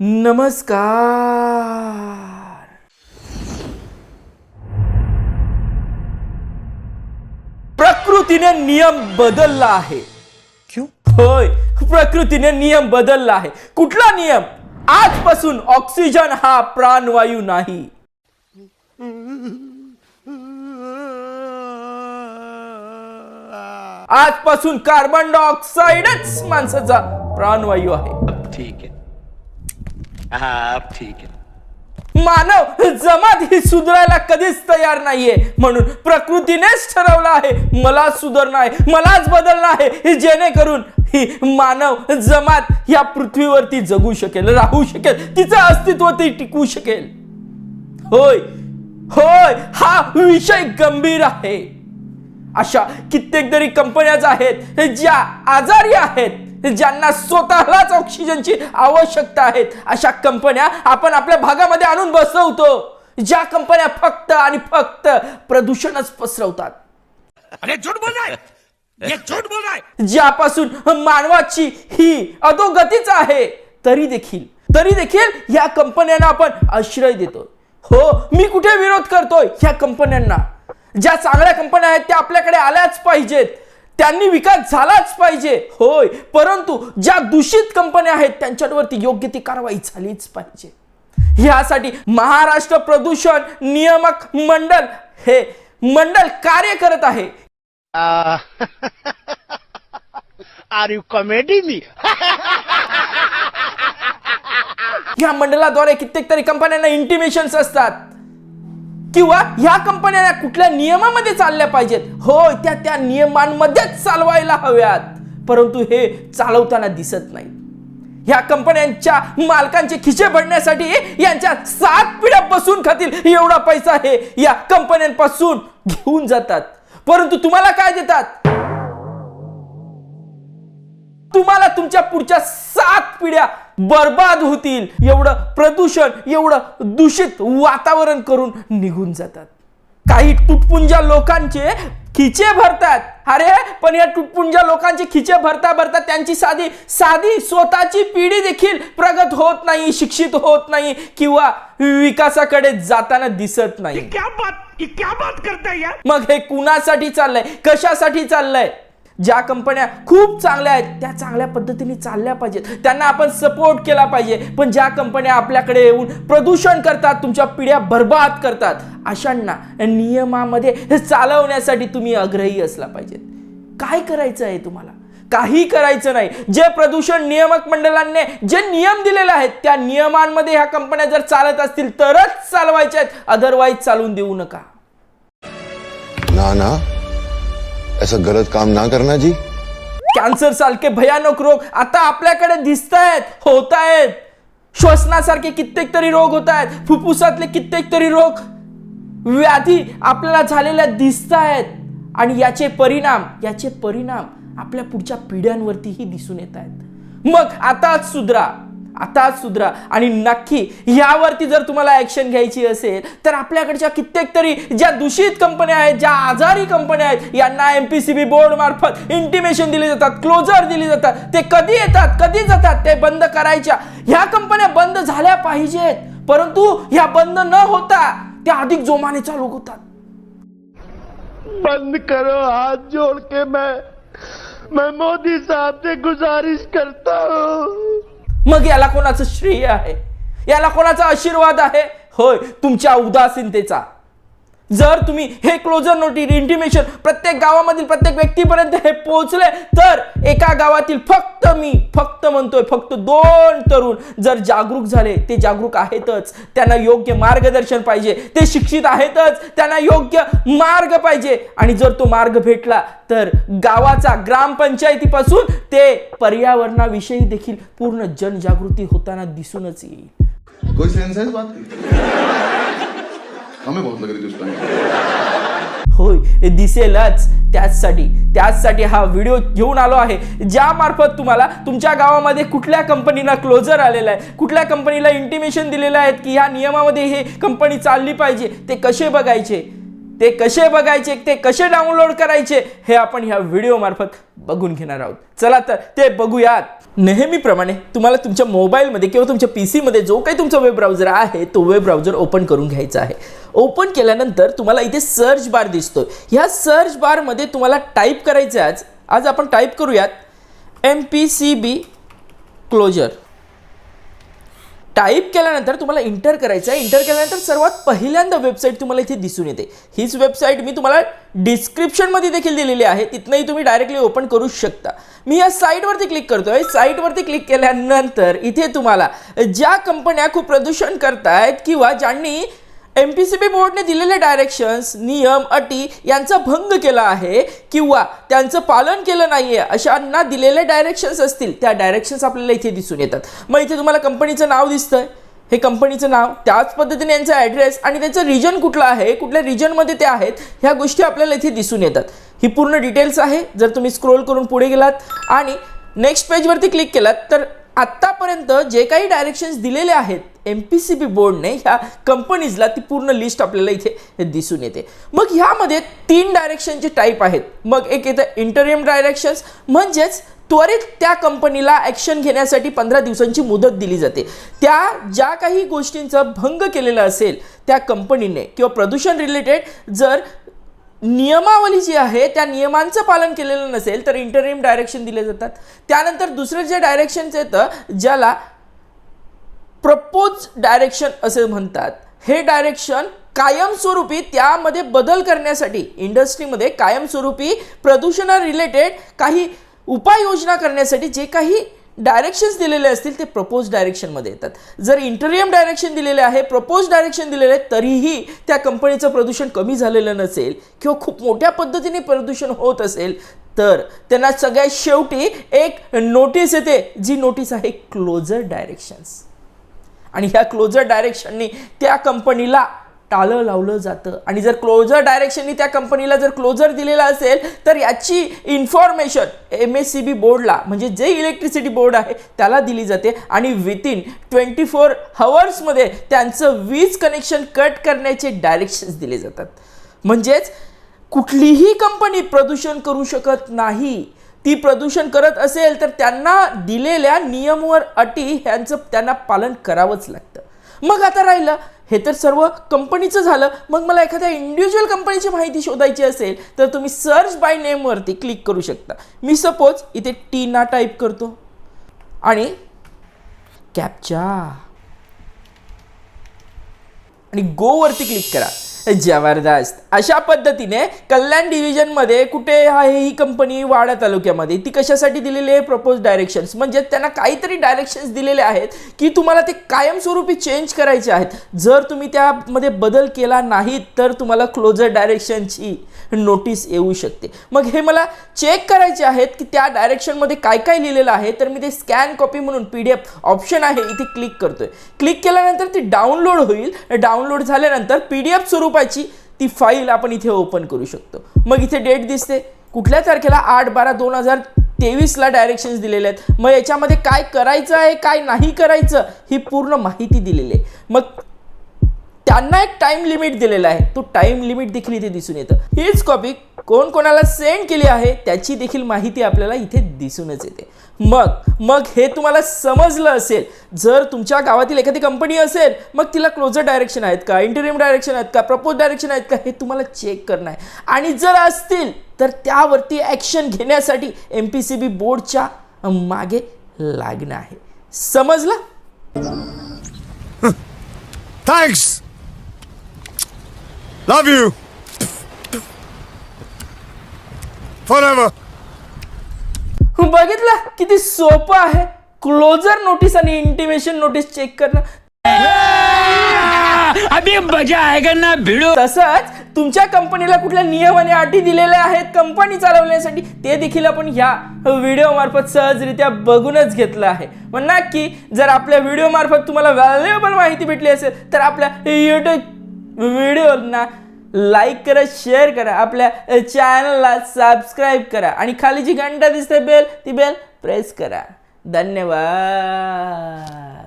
नमस्कार. प्रकृतीने नियम बदलला आहे. होय प्रकृतीने नियम बदलला आहे. कुठला नियम? आजपासून ऑक्सिजन हा प्राणवायू नाही. आजपासून कार्बन डायऑक्साइडच माणसाचा प्राणवायू आहे. ठीक है आप ठीक आहे मानव जमात ही सुधारायला कधीच तयार नाहीये. म्हणून प्रकृतीनेच ठरवलं आहे. मला सुधारणं आहे. मलाच बदलणं आहे. हे जेणेकरून ही मानव जमात या पृथ्वीवरती जगू शकेल राहू शकेल. तिचं अस्तित्व ती टिकवू शकेल. होय. होय. हा विषय गंभीर आहे. अशा कित्येक तरी कंपन्याच आहेत ज्या आजारी आहेत. ज्यांना स्वतःलाच ऑक्सिजनची आवश्यकता आहे अशा कंपन्या आपण आपल्या भागामध्ये आणून बसवतो. ज्या कंपन्या फक्त आणि फक्त प्रदूषणच पसरवतात. अरे झूठ ज्यापासून मानवाची ही अधोगतीच आहे तरी देखील तरी देखील या कंपन्यांना आपण आश्रय देतो. हो मी कुठे विरोध करतोय? ह्या कंपन्यांना. ज्या चांगल्या कंपन्या आहेत त्या आपल्याकडे आल्याच पाहिजेत. त्यांनी विकास झालाच पाहिजे. होय. परंतु ज्या दूषित कंपन्या आहेत त्यांच्यावरती योग्य ती कारवाई झालीच पाहिजे. ह्यासाठी महाराष्ट्र प्रदूषण नियामक मंडळ हे मंडळ कार्य करत आहे. आर यू कॉमेडी मी? या मंडळाद्वारे कित्येक तरी कंपन्यांना इंटिमेशन्स असतात. किंवा ह्या कंपन्या कुठल्या नियमामध्ये चालल्या पाहिजेत? होय त्या त्या नियमांमध्येच चालवायला हव्यात. परंतु हे चालवताना दिसत नाही. ह्या कंपन्यांच्या मालकांचे खिसे भरण्यासाठी यांच्या सात पिढ्या बसून खातील एवढा पैसा हे या कंपन्यांपासून घेऊन जातात. परंतु तुम्हाला काय देतात? तुम्हाला तुमच्या पुढच्या सात पिढ्या बर्बाद होतील. एवढं प्रदूषण एवढं दूषित वातावरण करून निघून जातात. काही तुटपुंजा लोकांचे खिचे भरतात. अरे पण या तुटपुंजा लोकांचे खिचे भरता भरता त्यांची साधी साधी स्वतःची पिढी देखील प्रगत होत नाही शिक्षित होत नाही किंवा विकासाकडे जाताना दिसत नाही. क्या बात क्या बात करता यार? मग हे कुणासाठी चाललंय? कशासाठी चाललंय? ज्या कंपन्या खूप चांगल्या आहेत त्या चांगल्या पद्धतीने चालल्या पाहिजेत. त्यांना आपण सपोर्ट केला पाहिजे. पण ज्या कंपन्या आपल्याकडे येऊन प्रदूषण करतात तुमच्या पिढ्या बर्बाद करतात अशांना नियमामध्ये हे चालवण्यासाठी तुम्ही आग्रही असला पाहिजेत. काय करायचं आहे तुम्हाला? काही करायचं नाही. जे प्रदूषण नियामक मंडळांनी जे नियम दिलेले आहेत त्या नियमांमध्ये ह्या कंपन्या जर चालत असतील तरच चालवायच्या आहेत. अदरवाईज चालून देऊ नका. ना ना ऐसा गलत काम ना करना जी। कॅन्सर सारखे भयानक रोग आता आपल्याकडे दिसत आहेत होत आहेत श्वसनासारखे कित्येक तरी रोग होत आहेत फुफ्फुसातले कित्येक तरी रोग व्याधी आपल्याला झालेल्या दिसत आहेत आणि याचे परिणाम याचे परिणाम आपल्या पुढच्या पिढ्यांवरतीही दिसून येत आहेत मग आताच सुधरा. आता सुधरा. आणि नक्की यावरती जर तुम्हाला ऍक्शन घ्यायची असेल तर आपल्याकडच्या कित्येक तरी ज्या दूषित कंपन्या आहेत ज्या आजारी कंपन्या आहेत यांना M P C B board मार्फत इंटिमेशन दिली जातात क्लोजर दिली जातात. ते कधी येतात कधी जातात ते बंद करायच्या. ह्या कंपन्या बंद झाल्या पाहिजेत. परंतु ह्या बंद न होता त्या अधिक जोमाने चालू होतात. बंद करो हाथ जोड़ के मैं मैं मोदी साहब से गुजारिश करता हूँ। मग याला कोणाचं श्रेय आहे? याला कोणाचा आशीर्वाद आहे? होय तुमच्या उदासीनतेचा. जर तुम्ही हे क्लोजर नोटीस इंटिमेशन प्रत्येक गावामधील प्रत्येक व्यक्तीपर्यंत हे पोहोचले तर एका गावातील फक्त मी फक्त म्हणतोय फक्त दोन तरुण जर जागरूक झाले ते जागरूक आहेतच त्यांना योग्य मार्गदर्शन पाहिजे ते शिक्षित आहेतच त्यांना योग्य मार्ग पाहिजे. आणि जर तो मार्ग भेटला तर गावाचा ग्रामपंचायतीपासून ते पर्यावरणाविषयी देखील पूर्ण जनजागृती होताना दिसूनच येईल कोई सेंस है इस बात की हमें बहुत लग रही थी उस टाइम होय हे दिसेलच. त्याचसाठी त्याचसाठी हा व्हिडिओ घेऊन आलो आहे ज्या मार्फत तुम्हाला तुमच्या गावामध्ये कुठल्या कंपनीला क्लोजर आलेला आहे कुठल्या कंपनीला इंटिमेशन दिलेलं आहे की ह्या नियमामध्ये हे कंपनी चालली पाहिजे ते कसे बघायचे? ते कसे बघायचे ते कसे डाउनलोड करायचे हे आपण ह्या व्हिडिओमार्फत बघून घेणार आहोत. चला तर ते बघूयात. नेहमीप्रमाणे तुम्हाला तुमच्या मोबाईलमध्ये किंवा तुमच्या पी सीमध्ये जो काही तुमचा वेब ब्राउझर आहे तो वेब ब्राउझर ओपन करून घ्यायचा आहे. ओपन केल्यानंतर तुम्हाला इथे सर्च बार दिसतो ह्या सर्च बारमध्ये तुम्हाला टाईप करायचं आहे आज. आज आपण टाईप करूयात. M P C B closure type केल्यानंतर तुम्हाला इंटर करायचं आहे. इंटर केल्यानंतर सर्वात पहिल्यांदा वेबसाईट तुम्हाला इथे दिसून येते. हीच वेबसाईट मी तुम्हाला डिस्क्रिप्शनमध्ये देखील दिलेली आहे. तिथनंही तुम्ही डायरेक्टली ओपन करू शकता. मी या साईटवरती क्लिक करतोय. साईटवरती क्लिक केल्यानंतर इथे तुम्हाला ज्या कंपन्या खूप प्रदूषण करतायत किंवा ज्यांनी एम पी सी बी बोर्डने दिलेले डायरेक्शन्स नियम अटी यांचा भंग केला आहे किंवा त्यांचं पालन केलं नाही आहे अशांना दिलेले डायरेक्शन्स असतील त्या डायरेक्शन्स आपल्याला इथे दिसून येतात. मग इथे तुम्हाला कंपनीचं नाव दिसतंय. हे कंपनीचं नाव त्याच पद्धतीने यांचा ॲड्रेस आणि त्यांचं रिजन कुठलं आहे कुठल्या रिजनमध्ये ते आहेत ह्या गोष्टी आपल्याला इथे दिसून येतात. ही पूर्ण डिटेल्स आहे जर तुम्ही स्क्रोल करून पुढे गेलात आणि नेक्स्ट पेजवरती क्लिक केलात तर आत्तापर्यंत जे काही डायरेक्शन्स दिलेले आहेत एम पी सी बी बोर्डने ह्या कंपनीजला ती पूर्ण लिस्ट आपल्याला इथे दिसून येते. मग ह्यामध्ये तीन डायरेक्शनचे टाईप आहेत. मग एक येतं इंटरियम डायरेक्शन्स म्हणजेच त्वरित त्या कंपनीला ॲक्शन घेण्यासाठी पंधरा दिवसांची मुदत दिली जाते. त्या ज्या काही गोष्टींचा भंग केलेला असेल त्या कंपनीने किंवा प्रदूषण रिलेटेड जर नियमावली जी आहे त्या नियमांचं पालन केलेलं नसेल तर इंटरिम डायरेक्शन दिले जातात. त्यानंतर दुसरं जे डायरेक्शन्स येतं ज्याला प्रपोज डायरेक्शन असे म्हणतात. हे डायरेक्शन कायमस्वरूपी त्यामध्ये बदल करण्यासाठी इंडस्ट्रीमध्ये कायमस्वरूपी प्रदूषणा रिलेटेड काही उपाययोजना करण्यासाठी जे काही डायरेक्शन्स दिलेले असतील ते प्रपोज डायरेक्शनमध्ये येतात. जर इंटरियम डायरेक्शन दिलेले आहे प्रपोज डायरेक्शन दिलेले आहे तरीही त्या कंपनीचं प्रदूषण कमी झालेलं नसेल किंवा खूप मोठ्या पद्धतीने प्रदूषण होत असेल तर त्यांना सगळ्यात शेवटी एक नोटीस येते जी नोटीस आहे क्लोजर डायरेक्शन्स आणि ह्या क्लोजर डायरेक्शननी त्या कंपनीला टाळं लावलं जातं. आणि जर क्लोजर डायरेक्शननी त्या कंपनीला जर क्लोजर दिलेला असेल तर याची information M S C B बोर्डला म्हणजे जे इलेक्ट्रिसिटी बोर्ड आहे त्याला दिली जाते. आणि विथिन ट्वेंटी फोर हवर्समध्ये त्यांचं वीज कनेक्शन कट करण्याचे डायरेक्शन्स दिले जातात. म्हणजेच कुठलीही कंपनी प्रदूषण करू शकत नाही. ती प्रदूषण करत असेल तर त्यांना दिलेल्या नियमवर अटी ह्यांचं त्यांना पालन करावंच लागतं. मग आता राहिलं हे तर सर्व कंपनीचं झालं. मग मला एखाद्या इंडिव्हिज्युअल कंपनीची माहिती शोधायची असेल तर तुम्ही सर्च बाय नेमवरती क्लिक करू शकता. मी सपोज इथे टीना टाईप करतो. आणि कॅपचा आणि गोवरती क्लिक करा. जबरदस्त. अशा पद्धतीने कल्याण डिव्हिजनमध्ये कुठे आहे ही कंपनी वाडा तालुक्यामध्ये ती कशासाठी दिलेली आहे? प्रपोज डायरेक्शन्स म्हणजे त्यांना काहीतरी डायरेक्शन्स दिलेले आहेत की तुम्हाला ते कायमस्वरूपी चेंज करायचे आहेत. जर तुम्ही त्यामध्ये बदल केला नाही तर तुम्हाला क्लोजर डायरेक्शनची नोटीस येऊ शकते. मग हे मला चेक करायचे आहेत की त्या डायरेक्शनमध्ये काय काय लिहिलेलं आहे तर मी ते स्कॅन कॉपी म्हणून पी डी एफ ऑप्शन आहे इथे क्लिक करतोय. क्लिक केल्यानंतर ती डाउनलोड होईल. डाउनलोड झाल्यानंतर पी डी एफ रुपयाची ती फाईल आपण इथे ओपन करू शकतो. मग इथे डेट दिसते. कुठल्या तारखेला? आठ बारा दोन हजार तेवीसला डायरेक्शन्स दिलेले आहेत. मग याच्यामध्ये काय करायचं आहे काय नाही करायचं ही पूर्ण माहिती दिलेली आहे. मग त्यांना एक टाइम लिमिट दिलेला आहे. तो टाइम लिमिट देखील इथे दिसून येतं. हीच कॉपी कोण कोणाला सेंड केली आहे त्याची देखील माहिती आपल्याला इथे दिसूनच येते. मग मग हे तुम्हाला समजलं असेल जर तुमच्या गावातील एखादी कंपनी असेल मग तिला क्लोजर डायरेक्शन आहेत का इंटरियम डायरेक्शन आहेत का प्रपोज डायरेक्शन आहेत का हे तुम्हाला चेक करणं आहे. आणि जर असतील तर त्यावरती ॲक्शन घेण्यासाठी एम पी सी बी बोर्डच्या मागे लागणं आहे. समजलं? Thanks love you Forever. बघितलं? किती सोपं आहे. क्लोजर नोटीस आणि इंटिमेशन नोटीस चेक करणं. अभी मजा आएगा ना भिड़ो. तसंच तुमच्या कंपनीला कुठल्या नियम आणि अटी दिलेल्या आहेत कंपनी चालवण्यासाठी ते देखील आपण ह्या व्हिडिओ मार्फत सहजरित्या बघूनच घेतलं आहे. पण नक्की जर आपल्या व्हिडिओ मार्फत तुम्हाला व्हॅल्युएबल माहिती भेटली असेल तर आपल्या युट्यूब व्हिडिओना लाईक करा शेअर करा आपल्या चॅनलला सबस्क्राईब करा. आणि खाली जी घंटा दिसते बेल ती बेल प्रेस करा. धन्यवाद.